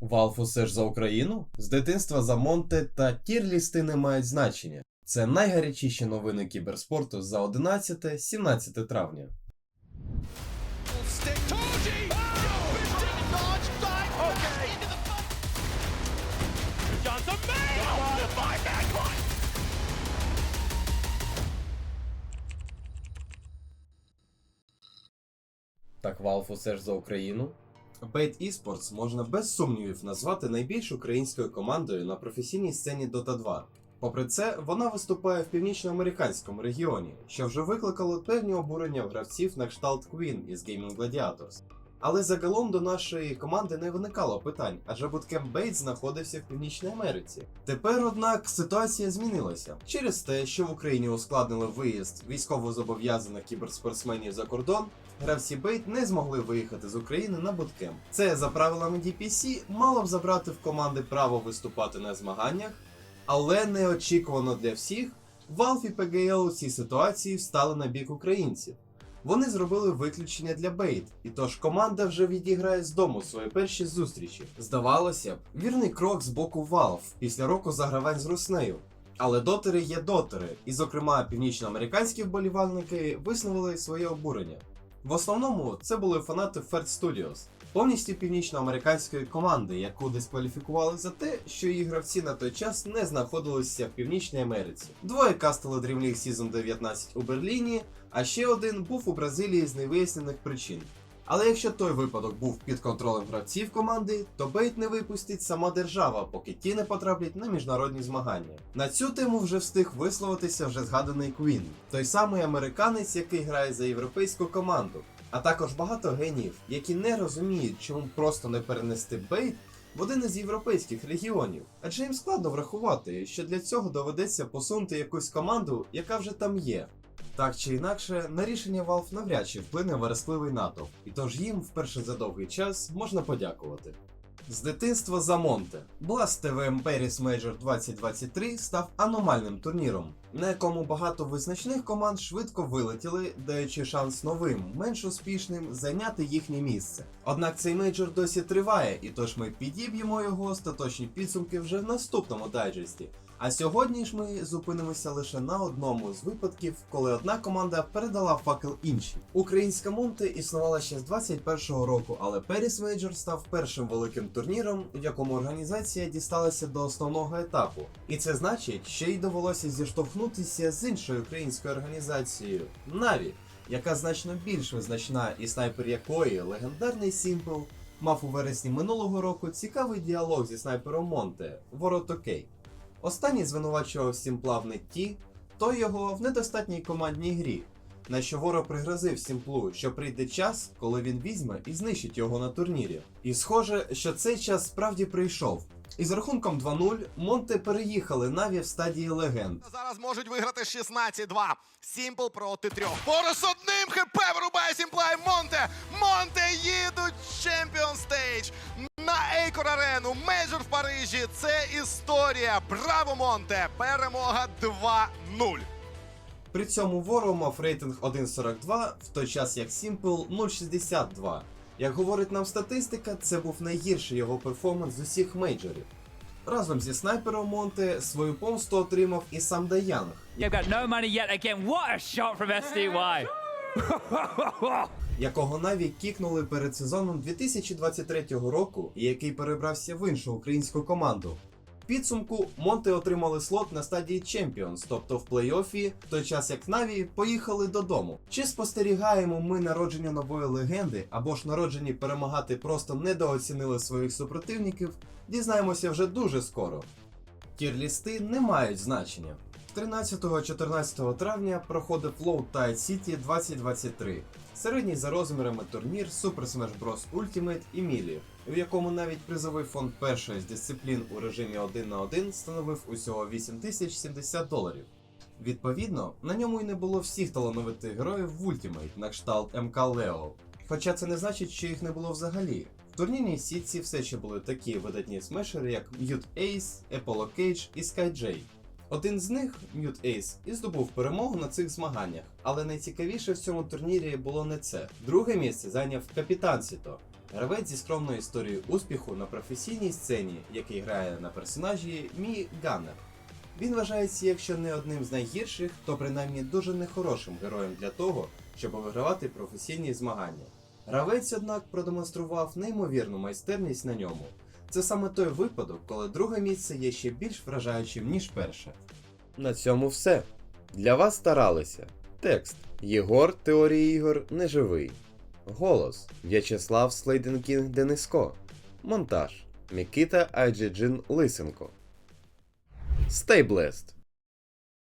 Valve усе ж за Україну? З дитинства за Монте та тірлісти не мають значення. Це найгарячіші новини кіберспорту за 11-17 травня. Так Valve усе ж за Україну. Bait Esports можна без сумнівів назвати найбільш українською командою на професійній сцені Dota 2. Попри це, вона виступає в північноамериканському регіоні, що вже викликало певні обурення гравців на кшталт Queen із Gaming Gladiators. Але загалом до нашої команди не виникало питань, адже буткемп Бейт знаходився в Північній Америці. Тепер, однак, ситуація змінилася через те, що в Україні ускладнили виїзд військовозобов'язаних кіберспортсменів за кордон. Гравці Бейт не змогли виїхати з України на буткемп. Це за правилами DPC мало б забрати в команди право виступати на змаганнях, але неочікувано для всіх, Valve і PGL у цій ситуації встали на бік українців. Вони зробили виключення для Бейт, і тож команда вже відіграє з дому свої перші зустрічі. Здавалося б, вірний крок з боку Valve після року загравань з Руснею. Але дотери є дотери, і, зокрема, північноамериканські вболівальники висловили своє обурення. В основному це були фанати Ferd Studios, повністю північноамериканської команди, яку дискваліфікували за те, що її гравці на той час не знаходилися в Північній Америці. Двоє кастили League Season 19 у Берліні, а ще один був у Бразилії з невияснених причин. Але якщо той випадок був під контролем гравців команди, то бейт не випустить сама держава, поки ті не потраплять на міжнародні змагання. На цю тему вже встиг висловитися вже згаданий Квін, той самий американець, який грає за європейську команду, а також багато генів, які не розуміють, чому просто не перенести бейт в один із європейських регіонів. Адже їм складно врахувати, що для цього доведеться посунути якусь команду, яка вже там є. Так чи інакше, на рішення Valve навряд чи вплине верескливий натовп, і тож їм вперше за довгий час можна подякувати. З дитинства за Монте. Blast TV Paris Major 2023 став аномальним турніром, на якому багато визначних команд швидко вилетіли, даючи шанс новим, менш успішним зайняти їхнє місце. Однак цей мейджор досі триває, і тож ми підіб'ємо його остаточні підсумки вже в наступному дайджесті. А сьогодні ж ми зупинимося лише на одному з випадків, коли одна команда передала факел іншій. Українська Монте існувала ще з 21-го року, але Paris Major став першим великим турніром, в якому організація дісталася до основного етапу. І це значить, що їй довелося зіштовхнутися з іншою українською організацією Наві, яка значно більш визначна і снайпер якої легендарний Simple мав у вересні минулого року цікавий діалог зі снайпером Монте Ворот Окей. Останній звинувачував Сімпла в нетті, той його в недостатній командній грі, на що ворог пригрозив Сімплу, що прийде час, коли він візьме і знищить його на турнірі. І схоже, що цей час справді прийшов. І з рахунком 2-0 Монте переїхали Наві в стадії легенд. Зараз можуть виграти 16-2. Сімпл проти трьох. Порос одним хп вирубає Сімпла і Монте. Монте їдуть в Champion Stage на Ейкор Арену. Мейджор в Парижі. Це історія. Браво, Монте! Перемога 2-0. При цьому Воро мав рейтинг 1.42, в той час як Simple 0.62. Як говорить нам статистика, це був найгірший його перформанс з усіх мейджорів. Разом зі снайпером Монте свою помсту отримав і сам Даянг, They've got no money yet again. What a shot from SDY. якого навіть кікнули перед сезоном 2023 року і який перебрався в іншу українську команду. Підсумку Монте отримали слот на стадії Champions, тобто в плей-офі, в той час як Наві поїхали додому. Чи спостерігаємо ми народження нової легенди, або ж народжені перемагати просто недооцінили своїх супротивників, дізнаємося вже дуже скоро. Тірлісти не мають значення. 13-14 травня проходив Low Tide City 2023, середній за розмірами турнір Super Smash Bros. Ultimate і Melee, в якому навіть призовий фонд першої з дисциплін у режимі 1 на 1 становив усього 8070 доларів. Відповідно, на ньому й не було всіх талановитих героїв в Ultimate на кшталт МК Лео. Хоча це не значить, що їх не було взагалі. В турнірній сітці все ще були такі видатні смешери, як Mute Ace, Apollo Cage і SkyJ. Один з них, Mute Ace, і здобув перемогу на цих змаганнях, але найцікавіше в цьому турнірі було не це. Друге місце зайняв Капітан Сіто. Гравець зі скромною історією успіху на професійній сцені, який грає на персонажі Мі Ганнер. Він вважається, якщо не одним з найгірших, то принаймні дуже нехорошим героєм для того, щоб вигравати професійні змагання. Гравець, однак, продемонстрував неймовірну майстерність на ньому. Це саме той випадок, коли друге місце є ще більш вражаючим, ніж перше. На цьому все. Для вас старалися. Текст Єгор Теорії ігор неживий. Голос В'ячеслав Слейденкінг Дениско. Монтаж Мікіта Айджиджин Лисенко. Stay blessed!